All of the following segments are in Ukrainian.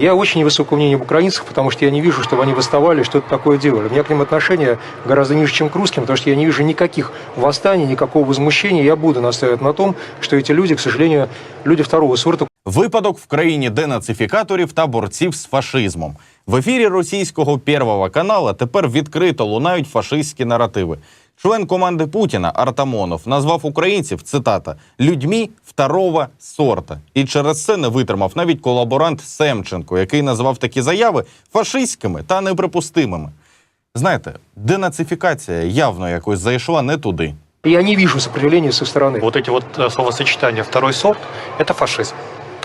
Я очень невысокого мнения об украинцах, потому что я не вижу, чтобы они восставали, что-то такое делали. У меня к ним отношение гораздо ниже, чем к русским, потому что я не вижу никаких восстаний, никакого возмущения. Я буду настаивать на том, что эти люди, к сожалению, люди второго сорта, Випадок в країні денацифікаторів та борців з фашизмом. В ефірі російського Первого канала тепер відкрито лунають фашистські наративи. Член команди Путіна Артамонов назвав українців цитата людьми второго сорта. І через це не витримав навіть колаборант Семченко, який назвав такі заяви фашистськими та неприпустимими. Знаєте, денацифікація явно якось зайшла не туди. я не вижу сопротивления со стороны. Вот эти вот э, словосочетания «второй сорт» — это фашизм.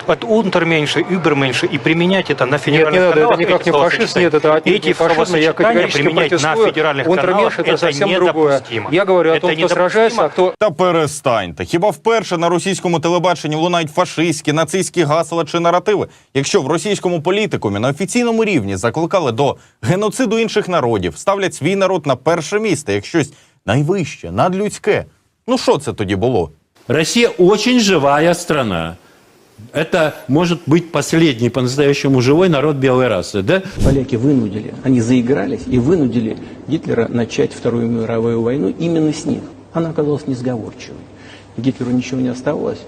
От унтерменьше, überменьше и применять это на Нет, федеральных не надо, это каналах, никак эти не фашист, нет, это отнюдь Эти не фашизм, я словосочетания категорически применять на протестую. федеральных Унтерменш каналах это это совсем другое. недопустимо. Я говорю о Это том, кто недопустимо. сражается, а кто Та перестаньте. Хіба вперше на російському телебаченні лунають фашистські, нацистські гасла чи наративи? Якщо в російському політикумі на офіційному рівні закликали до геноциду інших народів, ставлять свій народ на перше місце, як щось найвище, надлюдське. Ну що це тоді було? Россия очень живая страна. Это может быть последний по-настоящему живой народ белой расы, да? Поляки вынудили, они заигрались и вынудили Гитлера начать Вторую мировую войну именно с них. Она оказалась несговорчивой. Гитлеру ничего не оставалось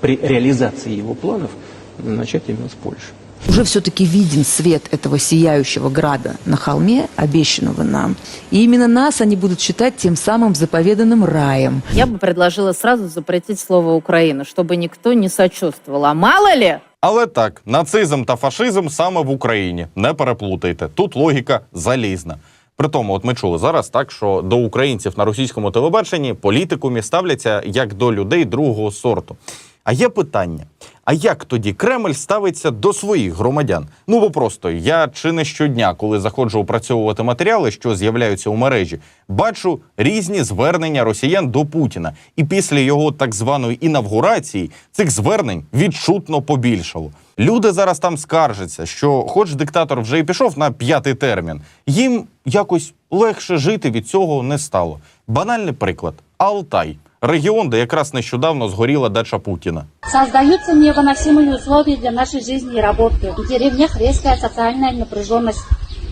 при реализации его планов начать именно с Польши. Уже все-таки виден свет этого сияющего града на холме, обещанного нам. И именно нас они будут считать тем самым заповеданным раем. Я бы предложила сразу запретить слово «Украина», чтобы никто не сочувствовал. А мало ли, Але так, нацизм та фашизм саме в Україні. Не переплутайте. Тут логіка залізна. Притому, от ми чули зараз так, що до українців на російському телебаченні політикумі ставляться як до людей другого сорту. А є питання: а як тоді Кремль ставиться до своїх громадян? Ну бо просто я чи не щодня, коли заходжу опрацьовувати матеріали, що з'являються у мережі, бачу різні звернення росіян до Путіна. І після його так званої інавгурації цих звернень відчутно побільшало. Люди зараз там скаржаться, що, хоч диктатор вже й пішов на п'ятий термін, їм якось легше жити від цього не стало. Банальний приклад: Алтай, регіон, де якраз нещодавно згоріла дача Путіна. Создаются невыносимые условия для нашей жизни и работы. В деревнях резкая социальная напряженность.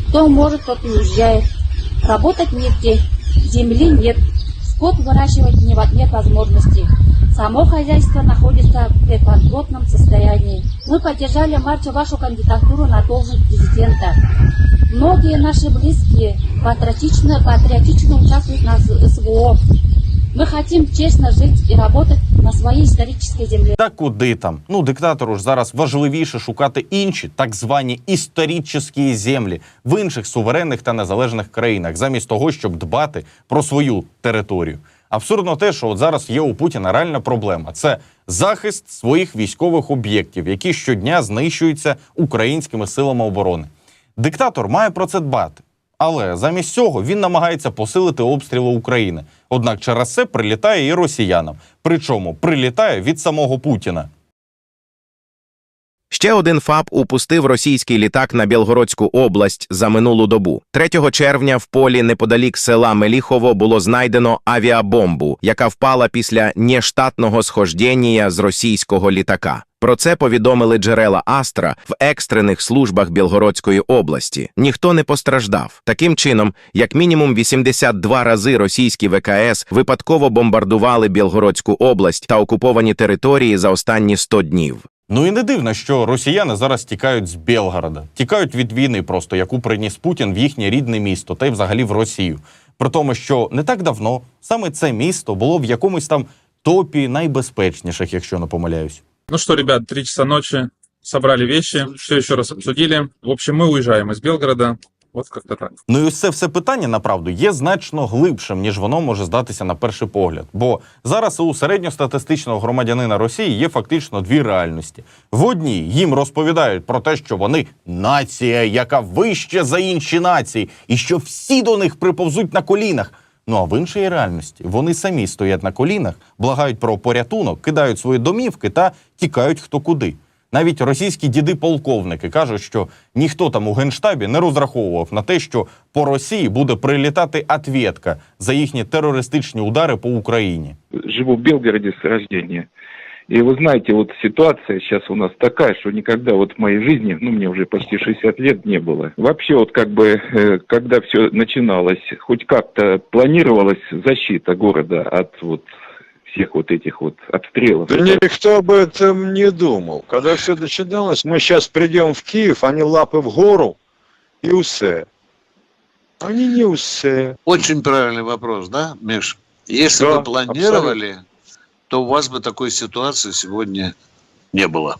Кто может, тот и уезжает. Работать негде, земли нет, скот выращивать не во- нет возможности. Само хозяйство находится в бесплотном состоянии. Мы поддержали в марте вашу кандидатуру на должность президента. Многие наши близкие патриотично, патриотично участвуют на СВО. Мы хотим честно жить и работать на своей исторической земле. Та куди там? Ну, диктатору ж зараз важливіше шукати інші так звані історичні землі в інших суверенних та незалежних країнах, замість того, щоб дбати про свою територію. Абсурдно те, що от зараз є у Путіна реальна проблема це захист своїх військових об'єктів, які щодня знищуються українськими силами оборони. Диктатор має про це дбати. Але замість цього він намагається посилити обстріли України. Однак через це прилітає і росіянам. Причому прилітає від самого Путіна. Ще один ФАП упустив російський літак на Білгородську область за минулу добу. 3 червня в полі неподалік села Меліхово було знайдено авіабомбу, яка впала після нештатного схождення з російського літака. Про це повідомили джерела Астра в екстрених службах Білгородської області. Ніхто не постраждав. Таким чином, як мінімум 82 рази російські ВКС випадково бомбардували Білгородську область та окуповані території за останні 100 днів. Ну і не дивно, що росіяни зараз тікають з Білгорода, тікають від війни, просто яку приніс Путін в їхнє рідне місто та й взагалі в Росію. При тому, що не так давно саме це місто було в якомусь там топі найбезпечніших, якщо не помиляюсь. Ну що, ребят, три часа ночі собрали вещи, все еще раз обсудили. В общем, мы уезжаем из Белгорода. Как-то так. Ну і ось це все питання направду є значно глибшим, ніж воно може здатися на перший погляд. Бо зараз у середньостатистичного громадянина Росії є фактично дві реальності. В одній їм розповідають про те, що вони нація, яка вище за інші нації, і що всі до них приповзуть на колінах. Ну а в іншій реальності вони самі стоять на колінах, благають про порятунок, кидають свої домівки та тікають хто куди. Навіть російські діди-полковники кажуть, що ніхто там у генштабі не розраховував на те, що по Росії буде прилітати ответка за їхні терористичні удари по Україні. живу в Белгороде с рождения. И вы знаете, вот ситуация сейчас у нас такая, что никогда вот в моей жизни, ну, мне уже почти 60 лет не было. Вообще вот как бы, э, когда все начиналось, хоть как-то планировалась защита города от вот всех вот этих вот обстрелов. Да никто об этом не думал. Когда все начиналось, мы сейчас придем в Киев, они лапы в гору и усе. Они не усе. Очень правильный вопрос, да, Миш? Если Да, бы планировали, то у вас бы такой ситуации сегодня не было.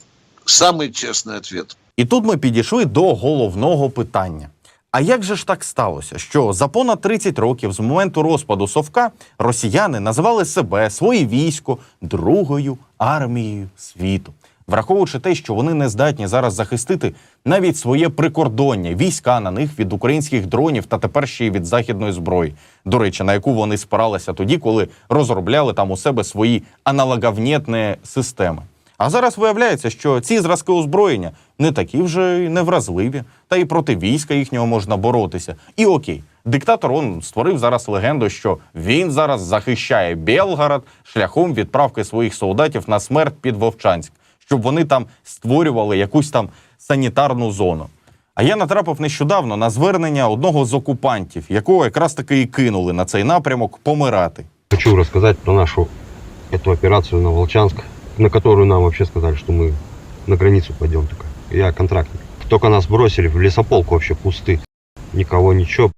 Самый честный ответ. І тут ми підійшли до головного питання. А як же ж так сталося, що за понад 30 років з моменту розпаду Совка росіяни називали себе своє військо другою армією світу, враховуючи те, що вони не здатні зараз захистити навіть своє прикордоння, війська на них від українських дронів та тепер ще й від західної зброї, до речі, на яку вони спиралися тоді, коли розробляли там у себе свої аналоговнєтні системи. А зараз виявляється, що ці зразки озброєння не такі вже невразливі, та й проти війська їхнього можна боротися. І окей, диктатор он створив зараз легенду, що він зараз захищає Белгород шляхом відправки своїх солдатів на смерть під Вовчанськ, щоб вони там створювали якусь там санітарну зону. А я натрапив нещодавно на звернення одного з окупантів, якого якраз таки і кинули на цей напрямок помирати. Хочу рассказать про нашу эту операцию на Волчанск, на которую нам вообще сказали, что мы на границу пойдем только. Я контрактник. Только нас бросили в лесополк вообще пусты. Никого, ничего.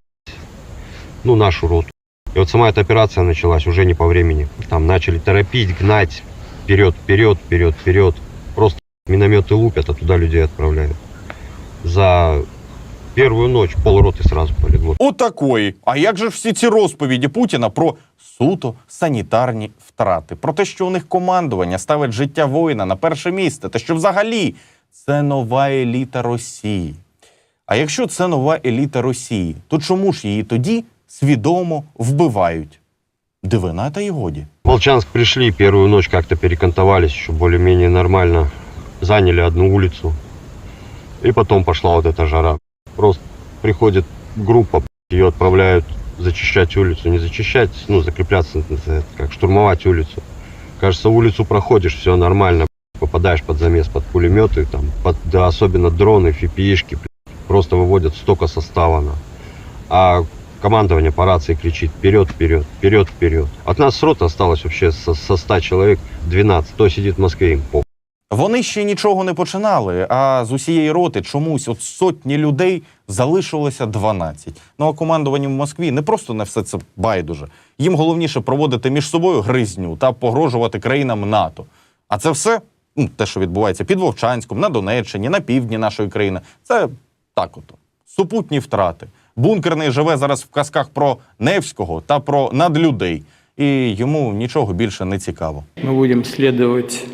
Ну, нашу роту. И вот сама эта операция началась уже не по времени. Там начали торопить, гнать. Вперед, вперед, вперед, вперед. Просто минометы лупят, а туда людей отправляют. За первую ночь полроты сразу полегло. Отакої. А як же ж всі ці розповіді Путіна про суто санітарні втрати? Про те, що у них командування ставить життя воїна на перше місце, та що взагалі це нова еліта Росії. А якщо це нова еліта Росії, то чому ж її тоді свідомо вбивають? Дивина та й годі. В Волчанск пришли, первую ночь как-то перекантовались, еще более-менее нормально. Заняли одну улицу. И потом пошла вот эта жара. Просто приходит группа, ее отправляют зачищать улицу. Не зачищать, ну, закрепляться, как штурмовать улицу. Кажется, улицу проходишь, все нормально. Попадаешь под замес, под пулеметы, там, под, да, особенно дроны, фипишки. Просто выводят столько состава. на. А командование по рации кричит вперед, вперед, вперед, вперед. От нас с роты осталось вообще со, со 100 человек 12. Кто сидит в Москве, им по. Вони ще нічого не починали, а з усієї роти чомусь от сотні людей залишилося 12. Ну а командуванню в Москві не просто на все це байдуже. Їм головніше проводити між собою гризню та погрожувати країнам НАТО. А це все, ну, те, що відбувається під Вовчанськом, на Донеччині, на півдні нашої країни, це так ото. Супутні втрати. Бункерний живе зараз в казках про Невського та про надлюдей. І йому нічого більше не цікаво. Мы будем следовать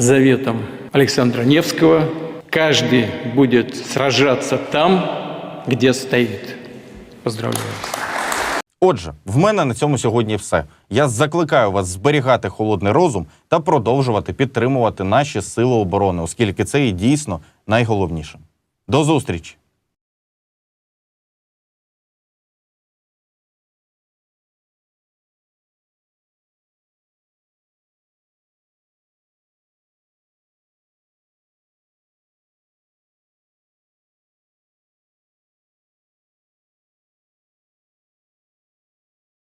заветам Александра Невского. Каждый будет сражаться там, где стоит. Поздравляю вас. Отже, в мене на цьому сьогодні все. Я закликаю вас зберігати холодний розум та продовжувати підтримувати наші сили оборони, оскільки це і дійсно найголовніше. До зустрічі!